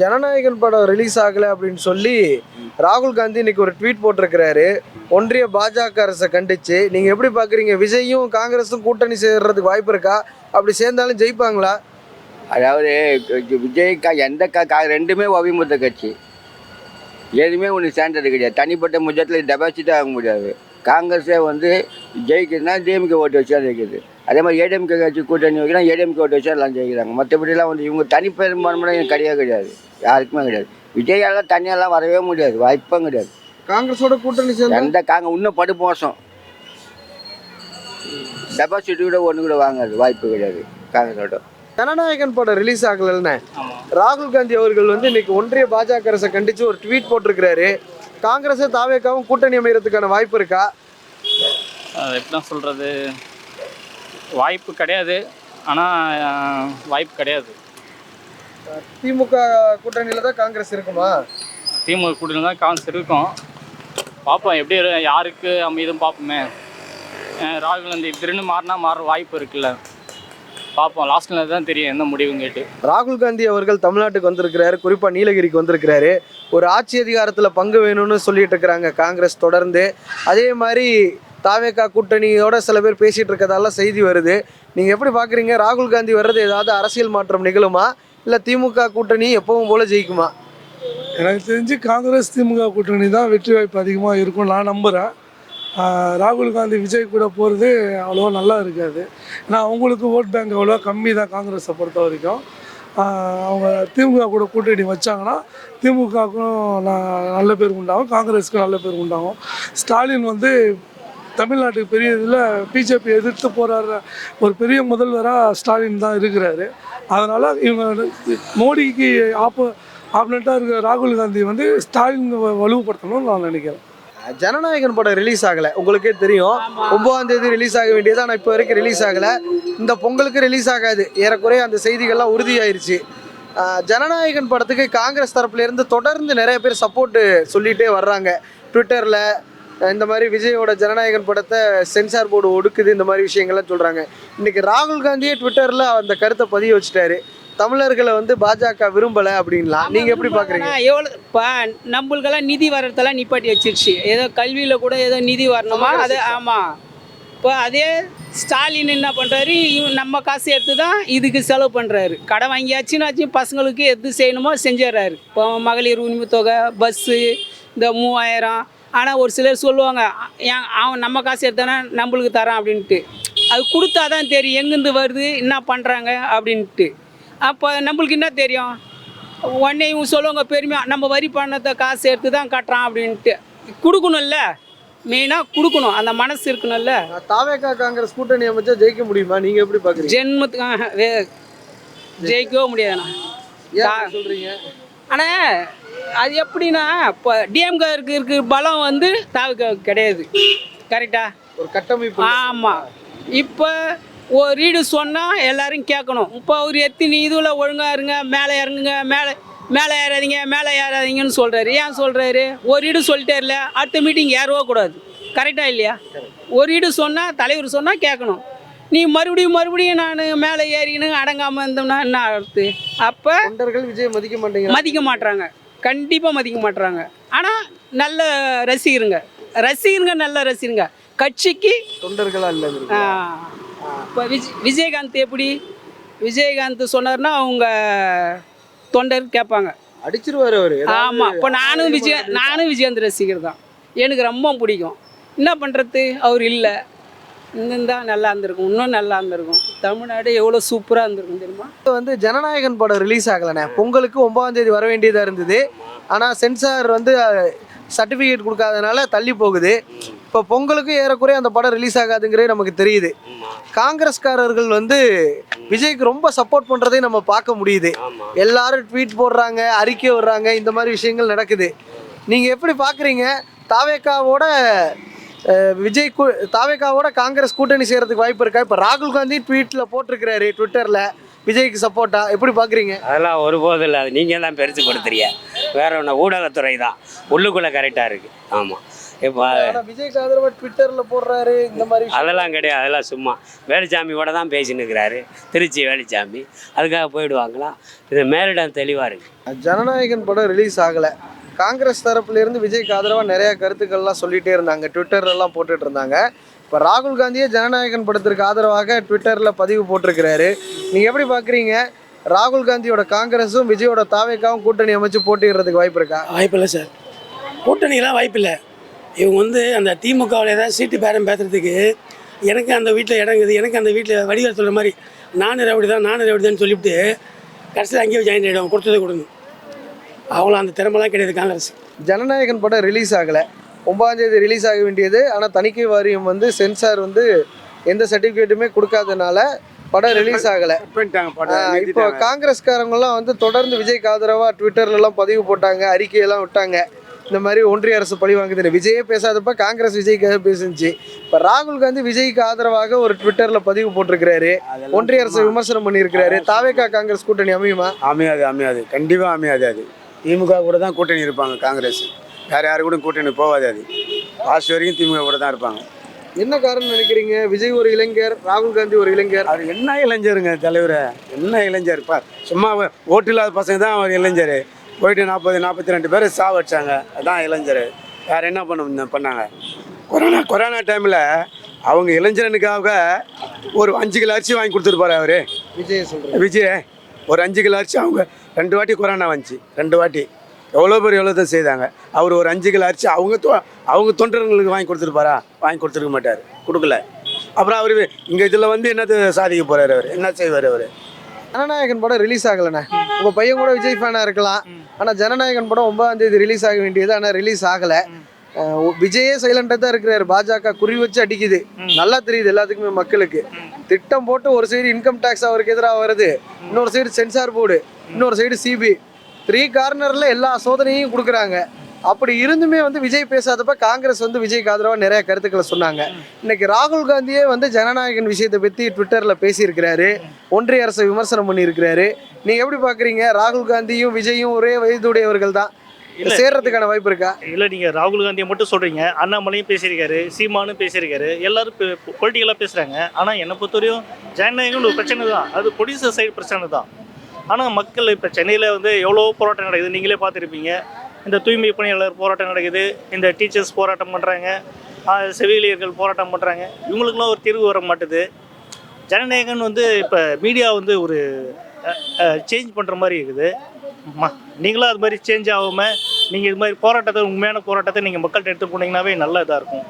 ஜனநாயகன் படம் ரிலீஸ் ஆகலை அப்படின்னு சொல்லி ராகுல் காந்தி இன்னைக்கு ஒரு ட்வீட் போட்டிருக்கிறாரு. ஒன்றிய பாஜக அரசை கண்டிச்சு நீங்கள் எப்படி பார்க்குறீங்க விஜயும் காங்கிரஸும் கூட்டணி சேர்றதுக்கு வாய்ப்பு இருக்கா? அப்படி சேர்ந்தாலும் ஜெயிப்பாங்களா? அதாவது விஜய் கா எந்த கா கா ரெண்டுமே ஒவிமுத்த கட்சி. எதுவுமே ஒன்று சேர்ந்தது கிடையாது. தனிப்பட்ட முஜத்தில் டெபாசிட்டே ஆக முடியாது. காங்கிரஸே வந்து ஜெயிக்குதுன்னா டிஎம்கே ஓட்டு வச்சா ஜெயிக்குது. அதே மாதிரி ஏடிஎம்கே கட்சி கூட்டணி வைக்கலாம் ஏடிஎம்கே ஓட்டு வச்சா எல்லாம் ஜெயிக்கிறாங்க. மற்றபடிலாம் வந்து இவங்க தனிப்பெரும்பான்மைலாம் கிடையவே கிடையாது. யாருக்குமே கிடையாது. விஜயாலாம் தனியாலாம் வரவே முடியாது. வாய்ப்பும் கிடையாது. காங்கிரஸோட கூட்டணி சேர்ந்தா? எந்த காங்க இன்னும் படு மோசம். டெபாசிட் கூட ஒன்று கூட வாங்காது. வாய்ப்பு கிடையாது. காங்கிரஸோட. ஜனநாயகன் படம் ரிலீஸ் ஆகலன்னு ராகுல் காந்தி அவர்கள் வந்து இன்னைக்கு ஒன்றிய பாஜக அரசை கண்டிச்சு ஒரு ட்வீட் போட்டிருக்கிறாரு. காங்கிரஸே தாவேக்காவும் கூட்டணி அமைகிறதுக்கான வாய்ப்பு இருக்கா? அது எப்படி தான் சொல்கிறது வாய்ப்பு கிடையாது. ஆனால் வாய்ப்பு கிடையாது. திமுக கூட்டணியில தான் காங்கிரஸ் இருக்குமா? திமுக கூட்டணி தான் கான்ஸ் இருக்கும். பார்ப்போம் எப்படி யாருக்கு அமைதும் பார்ப்போமே. ராகுல் காந்தி திருன்னு மாறினா மாற வாய்ப்பு இருக்குல்ல. பார்ப்போம் லாஸ்ட்டில் தான் தெரியும் என்ன முடிவுன்னு கேட்டு. ராகுல் காந்தி அவர்கள் தமிழ்நாட்டுக்கு வந்திருக்கிறாரு குறிப்பா நீலகிரிக்கு வந்திருக்கிறாரு. ஒரு ஆட்சி அதிகாரத்துல பங்கு வேணும்னு சொல்லிட்டு இருக்கிறாங்க காங்கிரஸ் தொடர்ந்து. அதே மாதிரி தாவேக்கா கூட்டணியோட சில பேர் பேசிட்டு இருக்கறதால செய்தி வருது. நீங்க எப்படி பாக்குறீங்க? ராகுல் காந்தி வர்றது ஏதாவது அரசியல் மாற்றம் நிகழுமா? இல்ல திமுக கூட்டணி எப்பவும் போல ஜெயிக்குமா? எனக்கு தெரிஞ்சு காங்கிரஸ் திமுக கூட்டணி தான் வெற்றி வாய்ப்பு அதிகமாக இருக்கும் நான் நம்புகிறேன் ராகுல் காந்தி விஜய் கூட போகிறது அவ்வளோவா நல்லா இருக்காது. ஏன்னா அவங்களுக்கு ஓட் பேங்க் அவ்வளோ கம்மி தான் காங்கிரஸை பொறுத்த வரைக்கும். அவங்க திமுக கூட கூட்டணி வச்சாங்கன்னா திமுகவுக்கும் நல்ல பேர் உண்டாகும் காங்கிரஸுக்கும் நல்ல பேர் உண்டாகும். ஸ்டாலின் வந்து தமிழ்நாட்டுக்கு பெரிய இதில் பிஜேபி எதிர்த்து போராடுற ஒரு பெரிய முதல்வராக ஸ்டாலின் தான் இருக்கிறாரு. அதனால் இவங்க மோடிக்கு ஆப்போ ஆப்னண்ட்டாக இருக்கிற ராகுல் காந்தி வந்து ஸ்டாலின் வ- நான் நினைக்கிறேன். ஜனநாயகன் படம் ரிலீஸ் ஆகலை. உங்களுக்கே தெரியும். ஒன்பதாம் தேதி ரிலீஸ் ஆக வேண்டியது. ஆனால் இப்போ வரைக்கும் ரிலீஸ் ஆகலை. இந்த பொங்கலுக்கு ரிலீஸ் ஆகாது. ஏறக்குறைய அந்த செய்திகள்லாம் உறுதியாயிருச்சு. ஜனநாயகன் படத்துக்கு காங்கிரஸ் தரப்புலேருந்து தொடர்ந்து நிறைய பேர் சப்போர்ட்டு சொல்லிகிட்டே வர்றாங்க. ட்விட்டரில் இந்த மாதிரி விஜயோட ஜனநாயகன் படத்தை சென்சார் போர்டு ஒடுக்குது இந்த மாதிரி விஷயங்கள்லாம் சொல்கிறாங்க இன்னைக்கு ராகுல் காந்தியே ட்விட்டரில் அந்த கருத்தை பதிய வச்சுட்டாரு. தமிழர்களை வந்து பாஜக விரும்பலை அப்படின்லாம். நீங்கள் எப்படி பார்க்குறீங்க எவ்வளோ இப்போ நம்மளுக்கெல்லாம் நிதி வர்றதெல்லாம் நிப்பாட்டி வச்சிருச்சு. ஏதோ கல்வியில் கூட ஏதோ நிதி வரணுமா? அது ஆமாம் இப்போ அதே ஸ்டாலின் என்ன பண்ணுறாரு நம்ம காசு எடுத்து தான் இதுக்கு செலவு பண்ணுறாரு கடை வாங்கியாச்சுன்னாச்சும் பசங்களுக்கு எது செய்யணுமோ செஞ்சிடறாரு. இப்போ மகளிர் உரிமை தொகை பஸ்ஸு இந்த மூவாயிரம் ஆனால் ஒரு சிலர் சொல்லுவாங்க ஏன் அவன் நம்ம காசு எடுத்தானே நம்மளுக்கு தரான் அப்படின்ட்டு. அது கொடுத்தா தான் தெரியும் எங்கேருந்து வருது என்ன பண்ணுறாங்க அப்படின்ட்டு. அப்போ நம்மளுக்கு என்ன தெரியும்? உடனே இவங்க சொல்லுவாங்க பெருமையாக நம்ம வரி பணத்தை காசு எடுத்து தான் கட்டுறான் அப்படின்ட்டு. கொடுக்கணும்ல மெயினாக கொடுக்கணும் அந்த மனசு இருக்கணும்ல. தாவேக்கா காங்கிரஸ் கூட்டணி அமைச்சா ஜெயிக்க முடியுமா? நீங்கள் எப்படி பார்க்குறீங்க ஜென்மத்துக்கு ஜெயிக்கவே முடியாதுண்ணா. ஏன் கா- அப்படி சொல்றீங்க? ஆனால் அது எப்படின்னா இப்போ டிஎம்கேருக்கு இருக்கிற பலம் வந்து தாவுக்கு கிடையாது. கரெக்டா ஒரு கட்டமைப்பு. ஆமாம் இப்போ ஒரு ரீடு சொன்னால் எல்லாரும் கேட்கணும் இப்போ அவர் எத்தனை இதுவில் ஒழுங்கா இருங்க மேலே இறங்குங்க மேலே மேலே ஏறாதீங்க மேலே ஏறாதீங்கன்னு சொல்கிறாரு ஏன் சொல்கிறாரு ஒரு ரீடு சொல்லிட்டார்ல அடுத்த மீட்டிங் ஏறவே கூடாது கரெக்டாக இல்லையா? ஒரு ரீடு சொன்னால் தலைவர் சொன்னால் கேட்கணும் நீ மறுபடியும் மறுபடியும் நான் மேலே ஏறின்னு அடங்காமல் இருந்தோம்னா என்ன ஆகுது அப்போ விஜய் மதிக்க மாட்டேங்கிறாங்க. மதிக்க மாட்றாங்க. கண்டிப்பாக மதிக்க மாட்றாங்க. ஆனால் நல்ல ரசிகருங்க. ரசிகருங்க நல்ல ரசிகருங்க. கட்சிக்கு தொண்டர்களா இல்ல இப்போ விஜய் விஜயகாந்த் எப்படி? விஜயகாந்த் சொன்னார்னா அவங்க தொண்டர் கேட்பாங்க அடிச்சிருவாரு அவரு. ஆமாம் இப்போ நானும் விஜய் நானும் விஜயகாந்த் ரசிகர் தான். எனக்கு ரொம்ப பிடிக்கும். என்ன பண்ணுறது அவர் இல்லை. இருந்தா நல்லா இருந்திருக்கும் இன்னும் நல்லா இருந்திருக்கும். தமிழ்நாடு எவ்வளோ சூப்பராக இருந்திருக்கும் தெரியுமா? வந்து ஜனநாயகன் படம் ரிலீஸ் ஆகலைண்ணே. பொங்கலுக்கு ஒன்பதாம் தேதி வர வேண்டியதாக இருந்தது. ஆனால் சென்சார் வந்து சர்டிஃபிகேட் கொடுக்காதனால தள்ளி போகுது. இப்போ பொங்கலுக்கு ஏறக்குறைய அந்த படம் ரிலீஸ் ஆகாதுங்கிறது நமக்கு தெரியுது. காங்கிரஸ்காரர்கள் வந்து விஜய்க்கு ரொம்ப சப்போர்ட் பண்ணுறதையும் நம்ம பார்க்க முடியுது. எல்லாரும் ட்வீட் போடுறாங்க அறிக்கை விடுறாங்க இந்த மாதிரி விஷயங்கள் நடக்குது. நீங்கள் எப்படி பார்க்குறீங்க? தாவேக்காவோட விஜய் கூ தாவேக்காவோட காங்கிரஸ் கூட்டணி செய்யறதுக்கு வாய்ப்பு இருக்கா? இப்போ ராகுல் காந்தி ட்வீட்ல போட்டிருக்கிறாரு ட்விட்டர்ல. விஜய்க்கு சப்போர்ட்டா? எப்படி பாக்குறீங்க? அதெல்லாம் ஒருபோதும் இல்லை. அது நீங்கள் தான் பெருசுப்படுத்துறீங்க. வேற ஒன்று ஊடகத்துறை தான். உள்ளுக்குள்ளே கரெக்டாக இருக்குது ஆமாம் இப்போ விஜய்க்கு ஆதரவா ட்விட்டர்ல போடுறாரு இந்த மாதிரி அதெல்லாம் கிடையாது. அதெல்லாம் சும்மா வேலுச்சாமியோட தான் பேசின்னு இருக்கிறாரு. திருச்சி வேலுச்சாமி. அதுக்காக போயிடுவாங்களா? இது மேலிடம் தெளிவாக இருக்குது ஜனநாயகன் படம் ரிலீஸ் ஆகல. காங்கிரஸ் தரப்புலேருந்து விஜய்க்கு ஆதரவாக நிறைய கருத்துக்கள்லாம் சொல்லிகிட்டே இருந்தாங்க. ட்விட்டர்லாம் போட்டுட்டு இருந்தாங்க. இப்போ ராகுல் காந்தியே ஜனநாயகன் படத்திற்கு ஆதரவாக ட்விட்டரில் பதிவு போட்டிருக்கிறாரு. நீங்கள் எப்படி பார்க்குறீங்க ராகுல் காந்தியோட காங்கிரஸும் விஜயோட தாவேக்காவும் கூட்டணி அமைச்சு போட்டிடுறதுக்கு வாய்ப்பு இருக்கா? வாய்ப்பில்லை சார். கூட்டணிலாம் வாய்ப்பில்லை இவங்க வந்து அந்த திமுகவில் ஏதாவது சீட்டு பேரம் பேசுறதுக்கு எனக்கு அந்த வீட்டில் இடங்குது எனக்கு அந்த வீட்டில் வடிவேல் சொல்கிற மாதிரி நானும் ரவுடி தான் நானூறு ரவுடி தான் சொல்லிவிட்டு கடைசியில் அங்கேயே ஜாயின் ஆகிடும் கொடுத்ததை கொடுங்க. அவ்வளோ அந்த திறமெல்லாம் கிடையாது காங்கிரஸ். ஜனநாயகன் படம் ரிலீஸ் ஆகல. ஒன்பதாம் தேதி ரிலீஸ் ஆக வேண்டியது. ஆனால் தணிக்கை வாரியம் வந்து சென்சார் வந்து எந்த சர்டிஃபிகேட்டுமே கொடுக்காதனால படம் ரிலீஸ் ஆகலை. இப்போ காங்கிரஸ்காரங்கெல்லாம் வந்து தொடர்ந்து விஜய்க்கு ஆதரவா ட்விட்டர்ல எல்லாம் பதிவு போட்டாங்க அறிக்கையெல்லாம் விட்டாங்க. இந்த மாதிரி ஒன்றிய அரசு பழி வாங்குது விஜயே பேசாதப்ப காங்கிரஸ் விஜய்க்காக பேசுச்சு இப்போ ராகுல் காந்தி விஜய்க்கு ஆதரவாக ஒரு ட்விட்டர்ல பதிவு போட்டிருக்கிறாரு. ஒன்றிய அரசு விமர்சனம் பண்ணியிருக்கிறாரு. தாவேகா காங்கிரஸ் கூட்டணி அமையுமா? அமையாது அமையாது. கண்டிப்பாக அமையாது அது. திமுக கூட தான் கூட்டணி இருப்பாங்க காங்கிரஸ். வேறு யாரு கூட கூட்டணி போகாது அது. லாஸ்ட் வரைக்கும் திமுக கூட தான் இருப்பாங்க. என்ன காரணம் நினைக்கிறீங்க? விஜய் ஒரு இளைஞர் ராகுல் காந்தி ஒரு இளைஞர். அவர் என்ன இளைஞருங்க தலைவர்? என்ன இளைஞர்? பா சும்மா ஓட்டு இல்லாத பசங்க தான் அவர் இளைஞர். போயிட்டு நாற்பது நாற்பத்தி ரெண்டு பேர் சாவடிச்சாங்க அதான் இளைஞர். வேறு என்ன பண்ண பண்ணாங்க? கொரோனா கொரோனா டைமில் அவங்க இளைஞனுக்காக ஒரு அஞ்சு கிலோ அரிசி வாங்கி கொடுத்துருப்பாரு அவர். விஜய் சொல்றேன் விஜய் ஒரு அஞ்சு கிலோ அரிசி அவங்க ரெண்டு வாட்டி கொரோனா வந்துச்சு. ரெண்டு வாட்டி. எவ்வளோ பேர் எவ்வளோ தான் செய்தாங்க. அவர் ஒரு அஞ்சு கிலோ அரிசி அவங்க தொ- அவங்க தொண்டர்களுக்கு வாங்கி கொடுத்துருப்பாரா? வாங்கி கொடுத்துருக்க மாட்டார். கொடுக்கல. அப்புறம் அவர் இங்கே இதில் வந்து என்னது சாதிக்க போகிறார் அவர்? என்ன செய்வார் அவர்? ஜனநாயகன் படம் ரிலீஸ் ஆகலைண்ணே. உங்கள் பையன் கூட விஜய் ஃபேனாக இருக்கலாம். ஆனால் ஜனநாயகன் படம் ஒன்பதாம் தேதி ரிலீஸ் ஆக வேண்டியது ஆனால் ரிலீஸ் ஆகலை. விஜயே சைலண்டா தான் இருக்கிறாரு. பாஜக குறி வச்சு அடிக்குது. நல்லா தெரியுது எல்லாத்துக்குமே மக்களுக்கு. திட்டம் போட்டு ஒரு சைடு இன்கம் டேக்ஸ் அவருக்கு எதிராக வருது. இன்னொரு சைடு சென்சார் போர்டு இன்னொரு சைடு சிபி த்ரீ கார்னர்ல எல்லா சோதனையும் கொடுக்குறாங்க. அப்படி இருந்துமே வந்து விஜய் பேசாதப்ப காங்கிரஸ் வந்து விஜய்க்கு ஆதரவா நிறைய கருத்துக்களை சொன்னாங்க. இன்னைக்கு ராகுல் காந்தியே வந்து ஜனநாயகன் விஷயத்தை பத்தி ட்விட்டர்ல பேசியிருக்கிறாரு. ஒன்றிய அரசை விமர்சனம் பண்ணியிருக்கிறாரு. நீங்க எப்படி பாக்குறீங்க? ராகுல் காந்தியும் விஜயும் ஒரே வயதுடையவர்கள் தான். சேர்றதுக்கான வாய்ப்பு இருக்கா? இல்லை நீங்கள் ராகுல் காந்தியை மட்டும் சொல்கிறீங்க அண்ணாமலையும் பேசியிருக்காரு சீமானும் பேசியிருக்காரு. எல்லாரும் பொலிட்டிக்கலாக பேசுகிறாங்க ஆனால் என்னை பொறுத்தவரையும் ஜனநாயகம்னு ஒரு பிரச்சனை தான். அது ப்ரொடியூசர் சைடு பிரச்சனை தான். ஆனால் மக்கள் இப்போ சென்னையில் வந்து எவ்வளோ போராட்டம் நடக்குது நீங்களே பார்த்துருப்பீங்க. இந்த தூய்மை பணியாளர் போராட்டம் நடக்குது இந்த டீச்சர்ஸ் போராட்டம் பண்ணுறாங்க செவிலியர்கள் போராட்டம் பண்ணுறாங்க இவங்களுக்குலாம் ஒரு தீர்வு வர மாட்டுது. ஜனநாயகன் வந்து இப்போ மீடியா வந்து ஒரு சேஞ்ச் பண்ணுற மாதிரி இருக்குது. நீங்களும் அது மாதிரி சேஞ்ச் ஆகாமல் நீங்கள் இது மாதிரி போராட்டத்தை உண்மையான போராட்டத்தை நீங்கள் மக்கள்கிட்ட எடுத்து போனீங்கன்னாவே நல்ல இதாக இருக்கும்.